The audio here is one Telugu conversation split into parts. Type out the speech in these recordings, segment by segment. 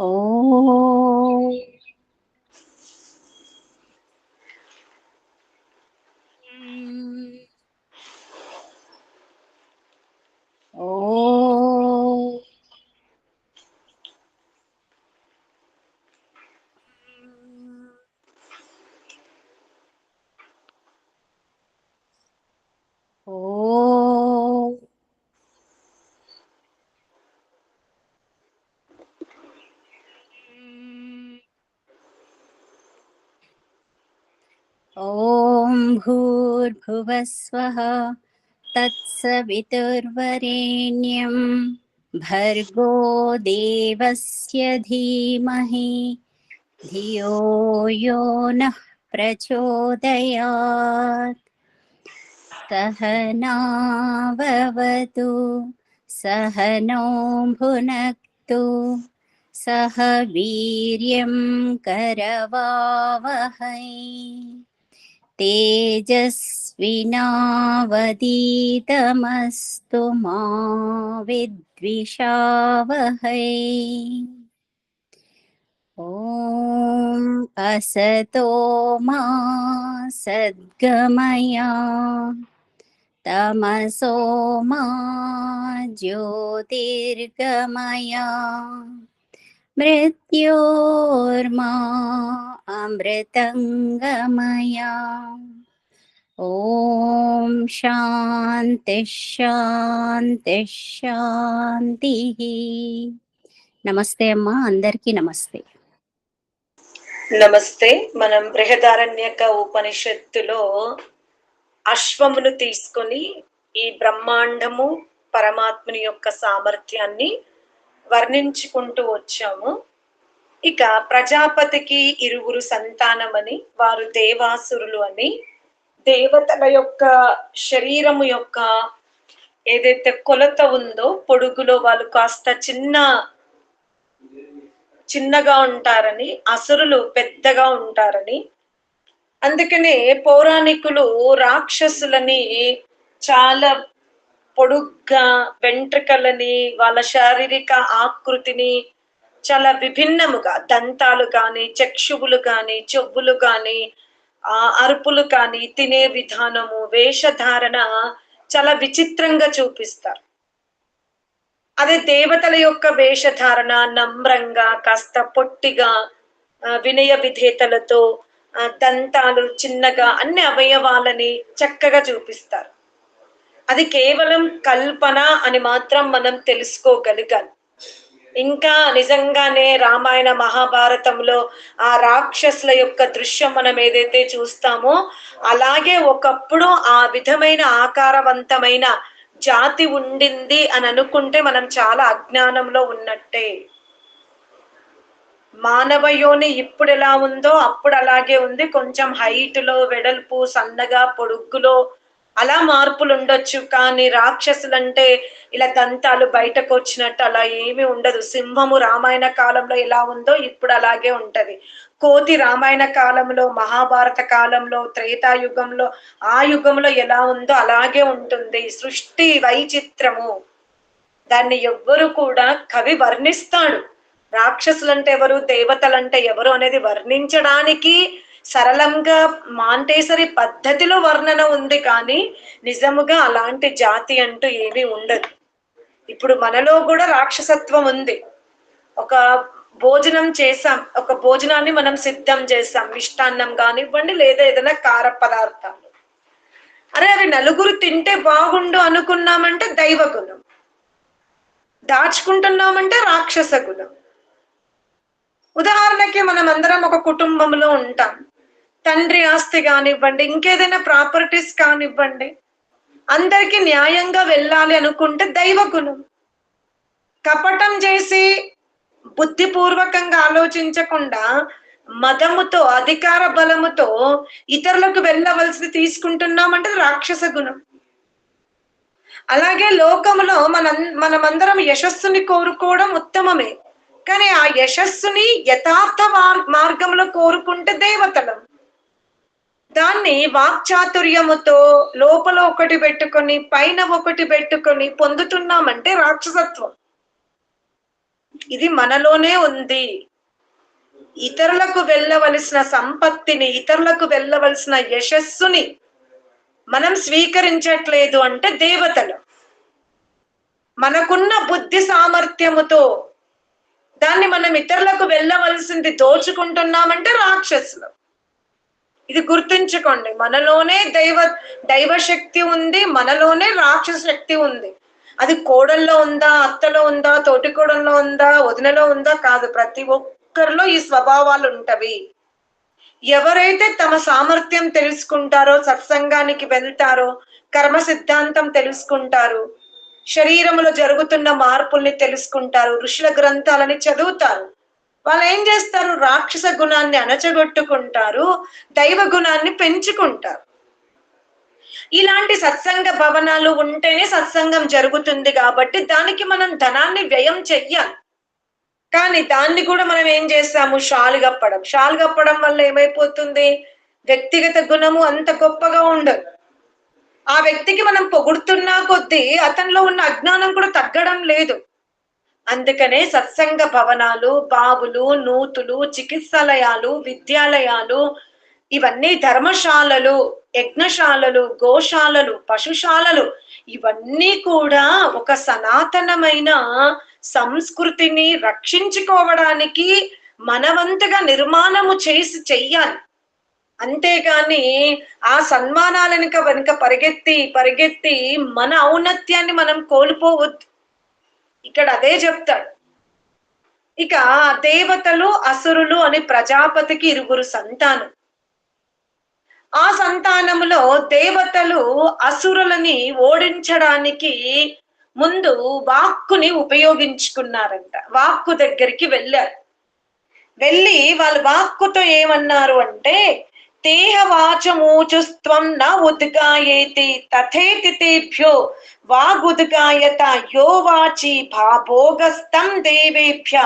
ఓ ॐ भूर्भुवस्वः तत्सवितुर्वरेण्यं भर्गो देवस्य धीमहि। धियो यो नः प्रचोदयात्। सहनाववतु सहनो भुनक्तु, सह वीर्यं करवावहै। तेजस्विनावदीतमस्तु मा विद्विषावहै। ॐ असतो मा सद्गमया। तमसो मा ज्योतिर्गमया। मृत्योर्मा अमृतङ्गमया ॐ शान्तिः शान्तिः శాంతిః నమస్తే అమ్మా అందరికీ నమస్తే నమస్తే మనం బృహదారణ్యక ఉపనిషత్తులో అశ్వమును తీసుకొని ఈ బ్రహ్మాండము పరమాత్ముని యొక్క సామర్థ్యాన్ని వర్ణించుకుంటూ వచ్చాము ఇక ప్రజాపతికి ఇరువురు సంతానమని వారు దేవాసురులు అని దేవతల యొక్క శరీరము యొక్క ఏదైతే కొలత ఉందో పొడుగులో వాళ్ళు కాస్త చిన్న చిన్నగా ఉంటారని అసురులు పెద్దగా ఉంటారని. అందుకనే పౌరాణికులు రాక్షసులని చాలా పొడుగ్గా వెంట్రుకలని వాళ్ళ శారీరక ఆకృతిని చాలా విభిన్నముగా దంతాలు కానీ చక్షువులు కానీ చెవులు కానీ ఆ అరుపులు కానీ తినే విధానము వేషధారణ చాలా విచిత్రంగా చూపిస్తారు. అదే దేవతల యొక్క వేషధారణ నమ్రంగా కాస్త పొట్టిగా వినయ విధేతలతో దంతాలు చిన్నగా అన్ని అవయవాలని చక్కగా చూపిస్తారు. అది కేవలం కల్పన అని మాత్రం మనం తెలుసుకోగలగాలి. ఇంకా నిజంగానే రామాయణ మహాభారతంలో ఆ రాక్షసుల యొక్క దృశ్యం మనం ఏదైతే చూస్తామో అలాగే ఒకప్పుడు ఆ విధమైన ఆకారవంతమైన జాతి ఉండింది అని అనుకుంటే మనం చాలా అజ్ఞానంలో ఉన్నట్టే. మానవ యోని ఇప్పుడు ఎలా ఉందో అప్పుడు అలాగే ఉంది. కొంచెం హైట్లో వెడల్పు సన్నగా పొడుగులో అలా మార్పులు ఉండొచ్చు కానీ రాక్షసులంటే ఇలా దంతాలు బయటకు వచ్చినట్టు అలా ఏమీ ఉండదు. సింహము రామాయణ కాలంలో ఎలా ఉందో ఇప్పుడు అలాగే ఉంటది. కోతి రామాయణ కాలంలో మహాభారత కాలంలో త్రేతాయుగంలో ఆ యుగంలో ఎలా ఉందో అలాగే ఉంటుంది. సృష్టి వైచిత్రము. దాన్ని ఎవ్వరు కూడా కవి వర్ణిస్తాడు. రాక్షసులంటే ఎవరు దేవతలంటే ఎవరు అనేది వర్ణించడానికి సరళంగా మాంటేసరి పద్ధతిలో వర్ణన ఉంది కానీ నిజముగా అలాంటి జాతి అంటూ ఏమీ ఉండదు. ఇప్పుడు మనలో కూడా రాక్షసత్వం ఉంది. ఒక భోజనం చేసాం ఒక భోజనాన్ని మనం సిద్ధం చేసాం మిష్టాన్నం కానివ్వండి లేదా ఏదైనా కార పదార్థాలు. అరే అవి నలుగురు తింటే బాగుండు అనుకున్నామంటే దైవ గుణం దాచుకుంటున్నామంటే రాక్షస గుణం. ఉదాహరణకి మనం అందరం ఒక కుటుంబంలో ఉంటాం. తండ్రి ఆస్తి కానివ్వండి ఇంకేదైనా ప్రాపర్టీస్ కానివ్వండి అందరికీ న్యాయంగా వెళ్ళాలి అనుకుంటే దైవ గుణం. కపటం చేసి బుద్ధిపూర్వకంగా ఆలోచించకుండా మదముతో అధికార బలముతో ఇతరులకు వెళ్ళవలసింది తీసుకుంటున్నామంటే రాక్షస గుణం. అలాగే లోకములో మన మనమందరం యశస్సుని కోరుకోవడం ఉత్తమమే. కానీ ఆ యశస్సుని యథార్థ మార్- మార్గంలో కోరుకుంటే దేవతలం. దాన్ని వాక్చాతుర్యముతో లోపల ఒకటి పెట్టుకొని పైన ఒకటి పెట్టుకొని పొందుతున్నామంటే రాక్షసత్వం. ఇది మనలోనే ఉంది. ఇతరులకు వెళ్ళవలసిన సంపత్తిని ఇతరులకు వెళ్ళవలసిన యశస్సుని మనం స్వీకరించట్లేదు అంటే దేవతలు. మనకున్న బుద్ధి సామర్థ్యముతో దాన్ని మనం ఇతరులకు వెళ్ళవలసింది దోచుకుంటున్నామంటే రాక్షసులు. ఇది గుర్తించుకోండి. మనలోనే దైవ దైవ శక్తి ఉంది మనలోనే రాక్షస శక్తి ఉంది. అది కోడల్లో ఉందా అత్తలో ఉందా తోటికోడల్లో ఉందా వదినలో ఉందా కాదు. ప్రతి ఒక్కరిలో ఈ స్వభావాలు ఉంటవి. ఎవరైతే తమ సామర్థ్యం తెలుసుకుంటారో సత్సంగానికి వెళ్తారో కర్మ సిద్ధాంతం తెలుసుకుంటారు శరీరములో జరుగుతున్న మార్పుల్ని తెలుసుకుంటారు ఋషుల గ్రంథాలని చదువుతారు. వాళ్ళు ఏం చేస్తారు? రాక్షస గుణాన్ని అణచగొట్టుకుంటారు దైవ గుణాన్ని పెంచుకుంటారు. ఇలాంటి సత్సంగ భవనాలు ఉంటేనే సత్సంగం జరుగుతుంది కాబట్టి దానికి మనం ధనాన్ని వ్యయం చెయ్యాలి. కానీ దాన్ని కూడా మనం ఏం చేస్తాము? షాలు కప్పడం. షాలు కప్పడం వల్ల ఏమైపోతుంది? వ్యక్తిగత గుణము అంత గొప్పగా ఉండదు. ఆ వ్యక్తికి మనం పొగుడుతున్నా కొద్దీ అతనిలో ఉన్న అజ్ఞానం కూడా తగ్గడం లేదు. అందుకనే సత్సంగ భవనాలు బావులు నూతులు చికిత్సాలయాలు విద్యాలయాలు ఇవన్నీ ధర్మశాలలు యజ్ఞశాలలు గోశాలలు పశుశాలలు ఇవన్నీ కూడా ఒక సనాతనమైన సంస్కృతిని రక్షించుకోవడానికి మనవంతుగా నిర్మాణము చేసి చెయ్యాలి. అంతేగాని ఆ సన్మానాలనుక వెనుక పరిగెత్తి పరిగెత్తి మన ఔన్నత్యాన్ని మనం కోల్పోవద్దు. ఇక్కడ అదే చెప్తాడు. ఇక దేవతలు అసురులు అని ప్రజాపతికి ఇరుగురు సంతానం. ఆ సంతానములో దేవతలు అసురులని ఓడించడానికి ముందు వాక్కుని ఉపయోగించుకున్నారంట. వాక్కు దగ్గరికి వెళ్ళారు. వెళ్ళి వాళ్ళ వాక్కుతో ఏమన్నారు అంటే తేహవాచమూచుస్త్వం న ఉద్గాయేతి తథేతి తేభ్యో వాగుద్గాయత యో వాచి భాభోగస్తం దేవేభ్య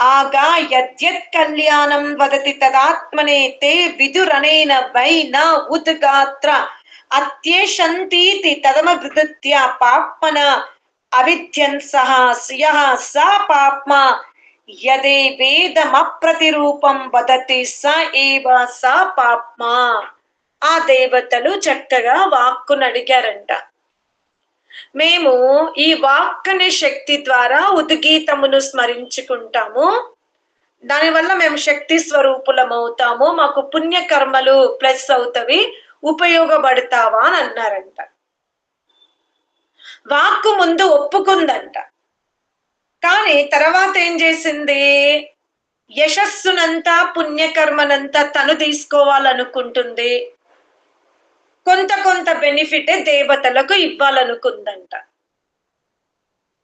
ఆగా యద్యత్ కళ్యాణం వదతి తదాత్మనే తే విదురనేన వై న ఉద్గాత్ర. అత్యేషంతీతి తదమృత్య పాప్మన అవిద్యన్ సహ శ్రియ స పాప్మా. యదే వేదమప్రతిరూపం వదతి స ఏవ స పాప్మా. ఆ దేవతలు చక్కగా వాక్కును అడిగారంట. మేము ఈ వాక్ శక్తి ద్వారా ఉద్గీతమును స్మరించుకుంటాము. దానివల్ల మేము శక్తి స్వరూపులం అవుతాము మాకు పుణ్యకర్మలు ప్లస్ అవుతవి ఉపయోగపడతావా అని అన్నారంట. వాక్కు ముందు ఒప్పుకుందంట. కానీ తర్వాత ఏం చేసింది? యశస్సునంతా పుణ్యకర్మనంతా తను తీసుకోవాలనుకుంటుంది. కొంత కొంత బెనిఫిట్ దేవతలకు ఇవ్వాలనుకుందంట.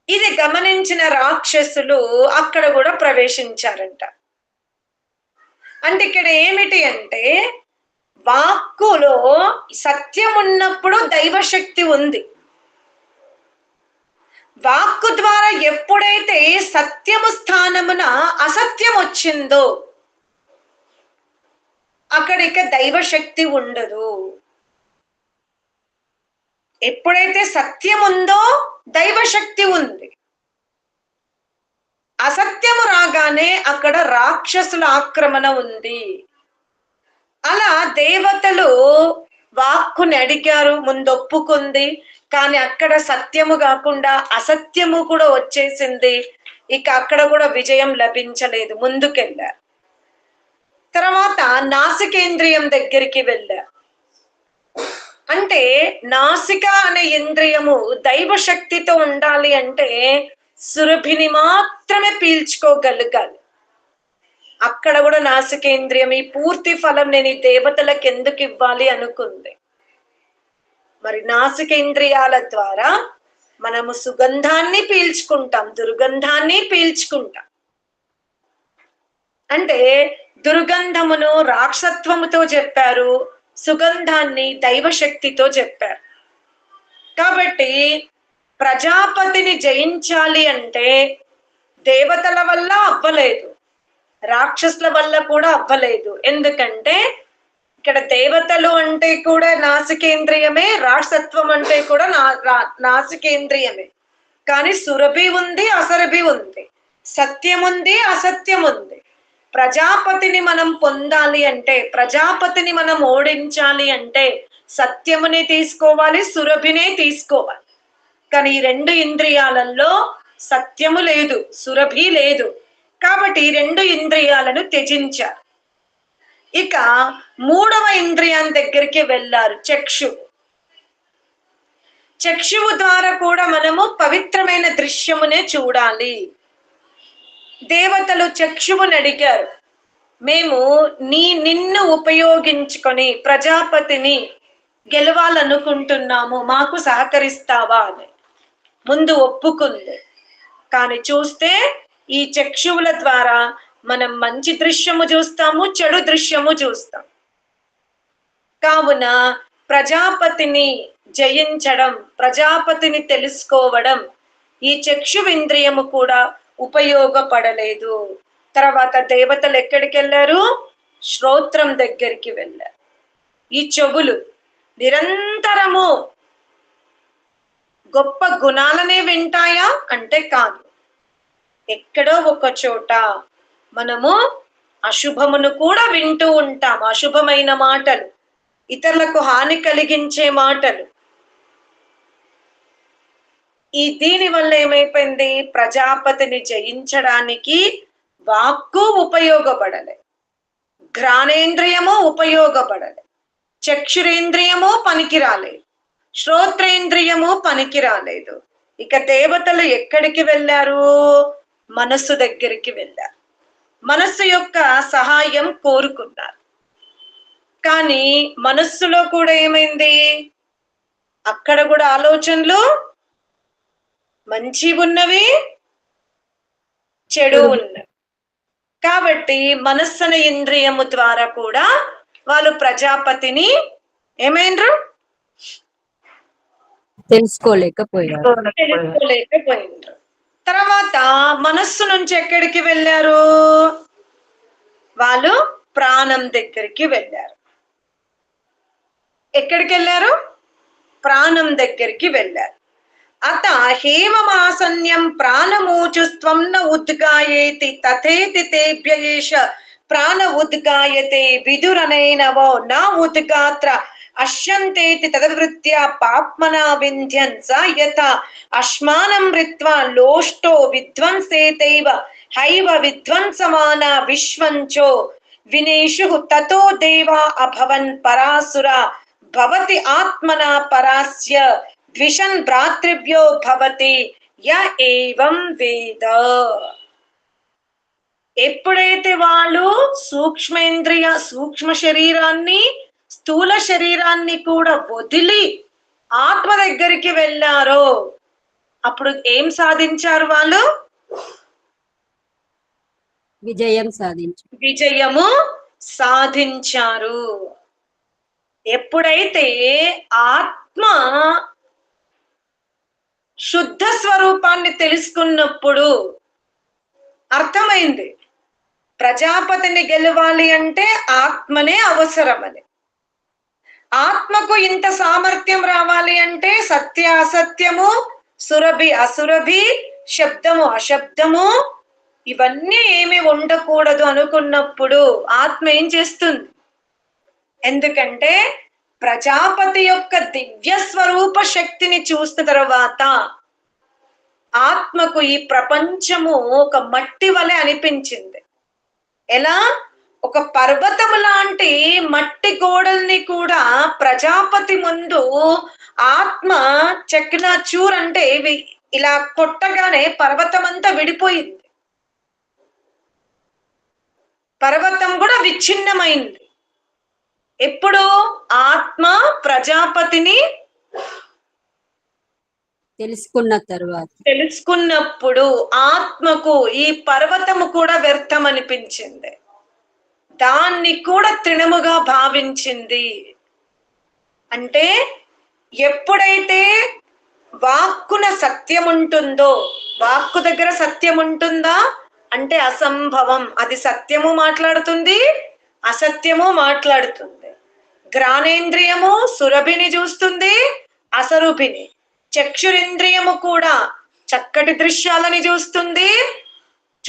ఇది గమనించిన రాక్షసులు అక్కడ కూడా ప్రవేశించారంట. అంటే ఇక్కడ ఏమిటి అంటే వాక్కులో సత్యం ఉన్నప్పుడు దైవశక్తి ఉంది. వాక్కు ద్వారా ఎప్పుడైతే సత్యము స్థానమున అసత్యం వచ్చిందో అక్కడ ఇక దైవశక్తి ఉండదు. ఎప్పుడైతే సత్యం ఉందో దైవశక్తి ఉంది. అసత్యము రాగానే అక్కడ రాక్షసుల ఆక్రమణ ఉంది. అలా దేవతలు వాక్కుని అడిగారు ముందొప్పుకుంది. కానీ అక్కడ సత్యము కాకుండా అసత్యము కూడా వచ్చేసింది. ఇక అక్కడ కూడా విజయం లభించలేదు. ముందుకెళ్ళారు తర్వాత నాసికేంద్రియం దగ్గరికి వెళ్ళారు అంటే నాసిక అనే ఇంద్రియము దైవ శక్తితో ఉండాలి అంటే సురభిని మాత్రమే పీల్చుకోగలగాలి. అక్కడ కూడా నాసికేంద్రియం ఈ పూర్తి ఫలం నేను ఈ దేవతలకు ఎందుకు ఇవ్వాలి అనుకుంది. మరి నాసికేంద్రియాల ద్వారా మనము సుగంధాన్ని పీల్చుకుంటాం దుర్గంధాన్ని పీల్చుకుంటాం. అంటే దుర్గంధమును రాక్షత్వముతో చెప్పారు సుగంధాన్ని దైవశక్తితో చెప్పారు. కాబట్టి ప్రజాపతిని జయించాలి అంటే దేవతల వల్ల అవ్వలేదు రాక్షసుల వల్ల కూడా అవ్వలేదు. ఎందుకంటే ఇక్కడ దేవతలు అంటే కూడా నాసికేంద్రియమే రాసత్వం అంటే కూడా నా రా- నాసికేంద్రియమే. కానీ సురభి ఉంది అసరభి ఉంది. సత్యం ఉంది అసత్యం ఉంది. ప్రజాపతిని మనం పొందాలి అంటే ప్రజాపతిని మనం ఓడించాలి అంటే సత్యమునే తీసుకోవాలి సురభినే తీసుకోవాలి. కానీ ఈ రెండు ఇంద్రియాలలో సత్యము లేదు సురభి లేదు. కాబట్టి ఈ రెండు ఇంద్రియాలను త్యజించారు ఇక మూడవ ఇంద్రియం దగ్గరికి వెళ్ళారు చక్షు. చక్షువు ద్వారా కూడా మనము పవిత్రమైన దృశ్యమునే చూడాలి. దేవతలు చక్షువుని అడిగారు. మేము నీ నిన్ను ఉపయోగించుకొని ప్రజాపతిని గెలవాలనుకుంటున్నాము మాకు సహకరిస్తావా అని. ముందు ఒప్పుకుంది. కానీ చూస్తే ఈ చక్షువుల ద్వారా మనం మంచి దృశ్యము చూస్తాము చెడు దృశ్యము చూస్తాం. కావున ప్రజాపతిని జయించడం ప్రజాపతిని తెలుసుకోవడం ఈ చక్షువింద్రియము కూడా ఉపయోగపడలేదు. తర్వాత దేవతలు ఎక్కడికి వెళ్ళారు? శ్రోత్రం దగ్గరికి వెళ్ళారు. ఈ చెవులు నిరంతరము గొప్ప గుణాలనే వింటాయా? అంటే కాదు. ఎక్కడో ఒక చోట మనము అశుభమును కూడా వింటూ ఉంటాం అశుభమైన మాటలు ఇతరులకు హాని కలిగించే మాటలు. ఈ దీని వల్ల ఏమైపోయింది? ప్రజాపతిని జయించడానికి వాక్కు ఉపయోగపడలే. ఘ్రాణేంద్రియము ఉపయోగపడలే. చక్షురేంద్రియము పనికి రాలేదు శ్రోత్రేంద్రియము పనికి రాలేదు ఇక దేవతలు ఎక్కడికి వెళ్ళారు? మనస్సు దగ్గరికి వెళ్ళారు. మనస్సు యొక్క సహాయం కోరుకున్నారు కానీ మనస్సులో కూడా ఏమైంది? అక్కడ కూడా ఆలోచనలు మంచి ఉన్నవి చెడు ఉన్నవి. కాబట్టి మనస్సన ఇంద్రియము ద్వారా కూడా వాళ్ళు ప్రజాపతిని ఏమైండ్రు తెలుసుకోలేకపోయారు తెలుసుకోలేకపోయిండ్రు తర్వాత మనస్సు నుంచి ఎక్కడికి వెళ్ళారు? వాళ్ళు ప్రాణం దగ్గరికి వెళ్ళారు. ఎక్కడికి వెళ్ళారు? ప్రాణం దగ్గరికి వెళ్ళారు. అత హేమమాసన్యం ప్రాణమూచుస్వం న ఉద్గాయేతి తథేతి తేభ్యేష ప్రాణ ఉద్గాయతే విదురనైనవో నా ఉద్గాత్ర అశ్యంతేతి తదవృత్త్యా పాప్మనా వింధ్యన్ స యథ. అశ్మానం రిత్వా లోష్టో విధ్వంసేతైవ హైవ విధ్వంసమాన విశ్వంచో. వినేషు తతో దేవా అభవన్ పరాసుర భవతి ఆత్మన పరాస్య ద్విషన్ భ్రాతృభ్యో భవతి య ఏవం వేద. ఎప్పుడైతే వాళ్ళు సూక్ష్మేంద్రియ సూక్ష్మ శరీరాన్ని స్థూల శరీరాన్ని కూడా వదిలి ఆత్మ దగ్గరికి వెళ్ళారో అప్పుడు ఏం సాధించారు వాళ్ళు? విజయం సాధించు విజయము సాధించారు. ఎప్పుడైతే ఆత్మ శుద్ధ స్వరూపాన్ని తెలుసుకున్నప్పుడు అర్థమైంది. ప్రజాపతిని గెలవాలి అంటే ఆత్మనే అవసరమని. ఆత్మకు ఇంత సామర్థ్యం రావాలి అంటే సత్య అసత్యము సురభి అసురభి శబ్దము అశబ్దము ఇవన్నీ ఏమి ఉండకూడదు అనుకున్నప్పుడు ఆత్మ ఏం చేస్తుంది? ఎందుకంటే ప్రజాపతి యొక్క దివ్య స్వరూప శక్తిని చూసిన తర్వాత ఆత్మకు ఈ ప్రపంచము ఒక మట్టి వలె అనిపించింది. ఎలా? ఒక పర్వతము లాంటి మట్టి గోడల్ని కూడా ప్రజాపతి ముందు ఆత్మ చెక్కిన చూర్ అంటే ఇలా కొట్టగానే పర్వతం అంతా విడిపోయింది. పర్వతం కూడా విచ్ఛిన్నమైంది. ఎప్పుడు ఆత్మ ప్రజాపతిని తెలుసుకున్న తర్వాత. తెలుసుకున్నప్పుడు ఆత్మకు ఈ పర్వతము కూడా వ్యర్థం అనిపించింది దాన్ని కూడా తృణముగా భావించింది. అంటే ఎప్పుడైతే వాక్కున సత్యం ఉంటుందో వాక్కు దగ్గర సత్యం ఉంటుందా అంటే అసంభవం. అది సత్యము మాట్లాడుతుంది అసత్యము మాట్లాడుతుంది. గ్రానేంద్రియము సురభిని చూస్తుంది అసరుభిని చక్షురింద్రియము కూడా చక్కటి దృశ్యాలని చూస్తుంది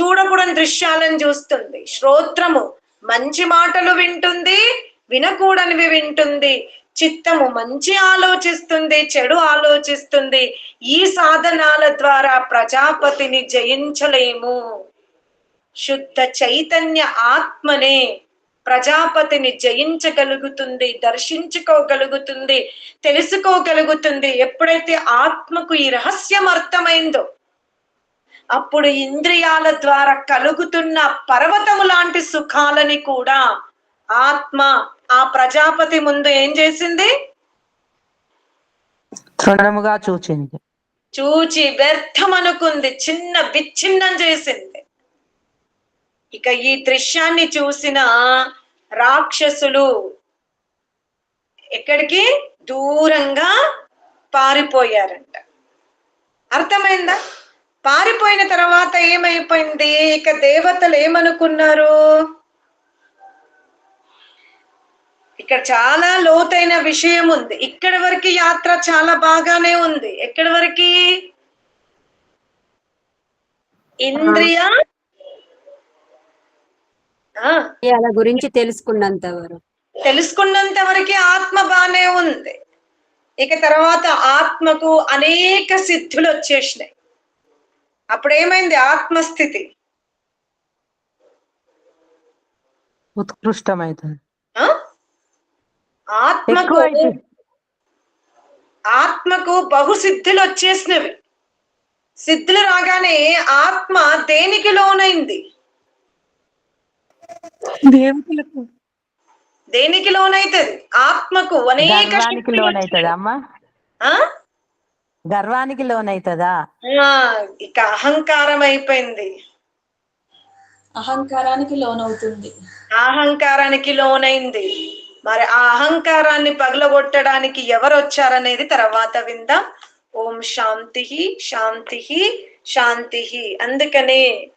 చూడకూడని దృశ్యాలను చూస్తుంది. శ్రోత్రము మంచి మాటలు వింటుంది వినకూడనివి వింటుంది. చిత్తము మంచి ఆలోచిస్తుంది చెడు ఆలోచిస్తుంది. ఈ సాధనాల ద్వారా ప్రజాపతిని జయించలేము. శుద్ధ చైతన్య ఆత్మనే ప్రజాపతిని జయించగలుగుతుంది దర్శించుకోగలుగుతుంది తెలుసుకోగలుగుతుంది. ఎప్పుడైతే ఆత్మకు ఈ రహస్యం అర్థమైందో అప్పుడు ఇంద్రియాల ద్వారా కలుగుతున్న పర్వతము లాంటి సుఖాలని కూడా ఆత్మ ఆ ప్రజాపతి ముందు ఏం చేసింది? తృణముగా చూచింది. చూచి వ్యర్థం అనుకుంది చిన్న విచ్ఛిన్నం చేసింది. ఇక ఈ దృశ్యాన్ని చూసిన రాక్షసులు ఎక్కడికి? దూరంగా పారిపోయారంట. అర్థమైందా? పారిపోయిన తర్వాత ఏమైపోయింది? ఇక దేవతలు ఏమనుకున్నారు? ఇక్కడ చాలా లోతైన విషయం ఉంది. ఇక్కడి వరకు యాత్ర చాలా బాగానే ఉంది. ఎక్కడి వరకు? ఇంద్రియ గురించి తెలుసుకున్నంత వరకు. తెలుసుకున్నంత వరకు ఆత్మ బానే ఉంది. ఇక తర్వాత ఆత్మకు అనేక సిద్ధులు వచ్చేసినాయి. అప్పుడేమైంది? ఆత్మస్థితి. ఉత్కృష్టమైతుంది? ఆత్మకు ఆత్మకు బహు సిద్ధులు వచ్చేసినవి సిద్ధులు రాగానే ఆత్మ దేనికి లోనైంది? దేవతలకు దేనికి లోనైతుంది? ఆత్మకు అనేక లోనైతుందా అమ్మా? గర్వానికి లోనైతుందా? ఆ, ఇక అహంకారం అయిపోయింది అహంకారానికి లోనవుతుంది. అహంకారానికి లోనైంది. మరి ఆ అహంకారాన్ని పగలగొట్టడానికి ఎవరు వచ్చారనేది తర్వాత విందాం. ఓం శాంతి శాంతి శాంతి. అందుకనే